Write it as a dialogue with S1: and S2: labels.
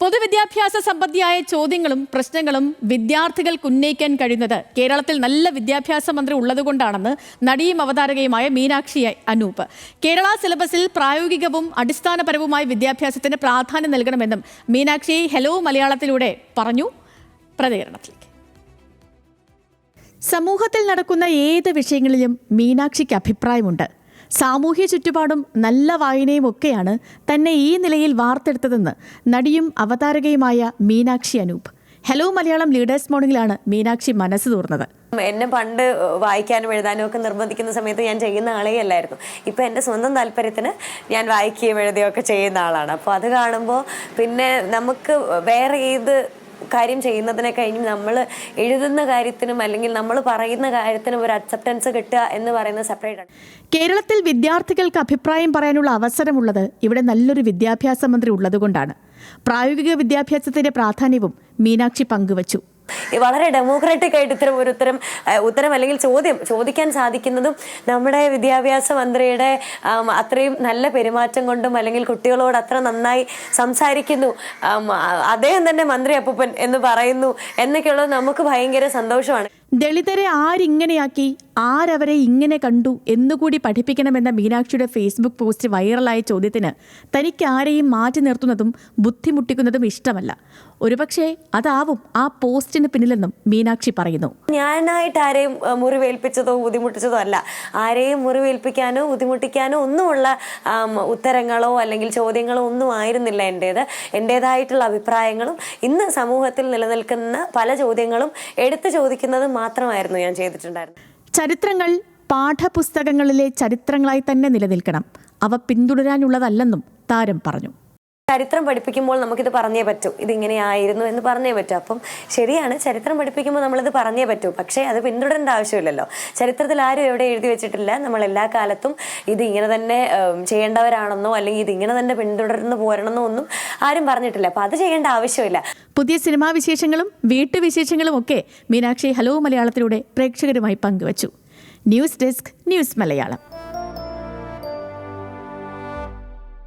S1: പൊതുവിദ്യാഭ്യാസ സംബന്ധിയായ ചോദ്യങ്ങളും പ്രശ്നങ്ങളും വിദ്യാർത്ഥികൾക്ക് ഉന്നയിക്കാൻ കഴിയുന്നത് കേരളത്തിൽ നല്ല വിദ്യാഭ്യാസ മന്ത്രി ഉള്ളതുകൊണ്ടാണെന്ന് നടിയും അവതാരകയുമായ മീനാക്ഷി അനൂപ്. കേരള സിലബസിൽ പ്രായോഗികവും അടിസ്ഥാനപരവുമായ വിദ്യാഭ്യാസത്തിന് പ്രാധാന്യം നൽകണമെന്നും മീനാക്ഷി ഹലോ മലയാളത്തിലൂടെ പറഞ്ഞു പ്രതികരണത്തിലേക്ക് സമൂഹത്തിൽ നടക്കുന്ന ഏത് വിഷയങ്ങളിലും മീനാക്ഷിക്ക് അഭിപ്രായമുണ്ട്. സാമൂഹ്യ ചുറ്റുപാടും നല്ല വായനയും ഒക്കെയാണ് തന്നെ ഈ നിലയിൽ വാർത്തെടുത്തതെന്ന് നടിയും അവതാരകയുമായ മീനാക്ഷി അനൂപ്. ഹലോ മലയാളം ലീഡേഴ്സ് മോർണിംഗിലാണ് മീനാക്ഷി മനസ്സ് തോർന്നത്.
S2: എന്നെ പണ്ട് വായിക്കാനും എഴുതാനും ഒക്കെ നിർബന്ധിക്കുന്ന സമയത്ത് ഞാൻ ചെയ്യുന്ന ആളേ അല്ലായിരുന്നു. ഇപ്പം എന്റെ സ്വന്തം താല്പര്യത്തിന് ഞാൻ വായിക്കുകയും എഴുതുകയും ഒക്കെ ചെയ്യുന്ന ആളാണ്. അപ്പോൾ അത് കാണുമ്പോൾ പിന്നെ നമുക്ക് വേറെ ഏത് കാര്യം ചെയ്യുന്നതിനെ കഴിഞ്ഞ് നമ്മൾ എഴുതുന്ന കാര്യത്തിനും അല്ലെങ്കിൽ നമ്മൾ പറയുന്ന കാര്യത്തിനും ഒരു അക്സെപ്റ്റൻസ് കിട്ടുക എന്ന് പറയുന്നത് സെപ്പറേറ്റ് ആണ്.
S1: കേരളത്തിൽ വിദ്യാർത്ഥികൾക്ക് അഭിപ്രായം പറയാനുള്ള അവസരമുള്ളത് ഇവിടെ നല്ലൊരു വിദ്യാഭ്യാസ മന്ത്രി ഉള്ളതുകൊണ്ടാണ്. പ്രായോഗിക വിദ്യാഭ്യാസത്തിന്റെ പ്രാധാന്യവും മീനാക്ഷി പങ്കുവച്ചു.
S2: വളരെ ഡെമോക്രാറ്റിക് ആയിട്ട് ഇത്തരം ഒരു ഉത്തരം ഉത്തരം അല്ലെങ്കിൽ ചോദ്യം ചോദിക്കാൻ സാധിക്കുന്നതും നമ്മുടെ വിദ്യാഭ്യാസ മന്ത്രിയുടെ അത്രയും നല്ല പെരുമാറ്റം കൊണ്ടും അല്ലെങ്കിൽ കുട്ടികളോട് അത്ര നന്നായി സംസാരിക്കുന്നു അദ്ദേഹം തന്നെ മന്ത്രി അപ്പൂപ്പൻ എന്ന് പറയുന്നു എന്നൊക്കെയുള്ളത് നമുക്ക് ഭയങ്കര സന്തോഷമാണ്.
S1: ദളിതരെ ആരിങ്ങനെയാക്കി? ആരവരെ ഇങ്ങനെ കണ്ടു? എന്നുകൂടി പഠിപ്പിക്കണമെന്ന മീനാക്ഷിയുടെ ഫേസ്ബുക്ക് പോസ്റ്റ് വൈറലായ ചോദ്യത്തിന് തനിക്ക് ആരെയും മാറ്റി നിർത്തുന്നതും ബുദ്ധിമുട്ടിക്കുന്നതും ഇഷ്ടമല്ല. ഒരുപക്ഷെ അതാവും ആ പോസ്റ്റിന് പിന്നിലെന്നും മീനാക്ഷി പറയുന്നു.
S2: ഞാനായിട്ട് ആരെയും മുറിവേൽപ്പിച്ചതോ ബുദ്ധിമുട്ടിച്ചതോ അല്ല. ആരെയും മുറിവേൽപ്പിക്കാനോ ബുദ്ധിമുട്ടിക്കാനോ ഒന്നുമുള്ള ഉത്തരങ്ങളോ അല്ലെങ്കിൽ ചോദ്യങ്ങളോ ഒന്നും ആയിരുന്നില്ല എന്റേത് എന്റേതായിട്ടുള്ള അഭിപ്രായങ്ങളും ഇന്ന് സമൂഹത്തിൽ നിലനിൽക്കുന്ന പല ചോദ്യങ്ങളും എടുത്തു ചോദിക്കുന്നത് മാത്രമായിരുന്നു ഞാൻ ചെയ്തിട്ടുണ്ടായിരുന്നത്.
S1: ചരിത്രങ്ങൾ പാഠപുസ്തകങ്ങളിലെ ചരിത്രങ്ങളായി തന്നെ നിലനിൽക്കണം. അവ പിന്തുടരാനുള്ളതല്ലെന്നും താരം പറഞ്ഞു.
S2: ചരിത്രം പഠിപ്പിക്കുമ്പോൾ നമുക്കിത് പറഞ്ഞേ പറ്റൂ. ഇതിങ്ങനെയായിരുന്നു എന്ന് പറഞ്ഞേ പറ്റൂ. അപ്പം ശരിയാണ് ചരിത്രം പഠിപ്പിക്കുമ്പോൾ നമ്മളിത് പറഞ്ഞേ പറ്റൂ. പക്ഷേ അത് പിന്തുടരേണ്ട ആവശ്യമില്ലല്ലോ. ചരിത്രത്തിൽ ആരും എവിടെ എഴുതി വെച്ചിട്ടില്ല. നമ്മൾ എല്ലാ കാലത്തും ഇത് ഇങ്ങനെ തന്നെ ചെയ്യേണ്ടവരാണെന്നോ അല്ലെങ്കിൽ ഇത് ഇങ്ങനെ തന്നെ പിന്തുടർന്ന് പോരണമെന്നോ ഒന്നും ആരും പറഞ്ഞിട്ടില്ല. അപ്പം അത് ചെയ്യേണ്ട ആവശ്യമില്ല.
S1: പുതിയ സിനിമാ വിശേഷങ്ങളും വീട്ടുവിശേഷങ്ങളും ഒക്കെ മീനാക്ഷി ഹലോ മലയാളത്തിലൂടെ പ്രേക്ഷകരുമായി പങ്കുവച്ചു. News desk news Malayalam.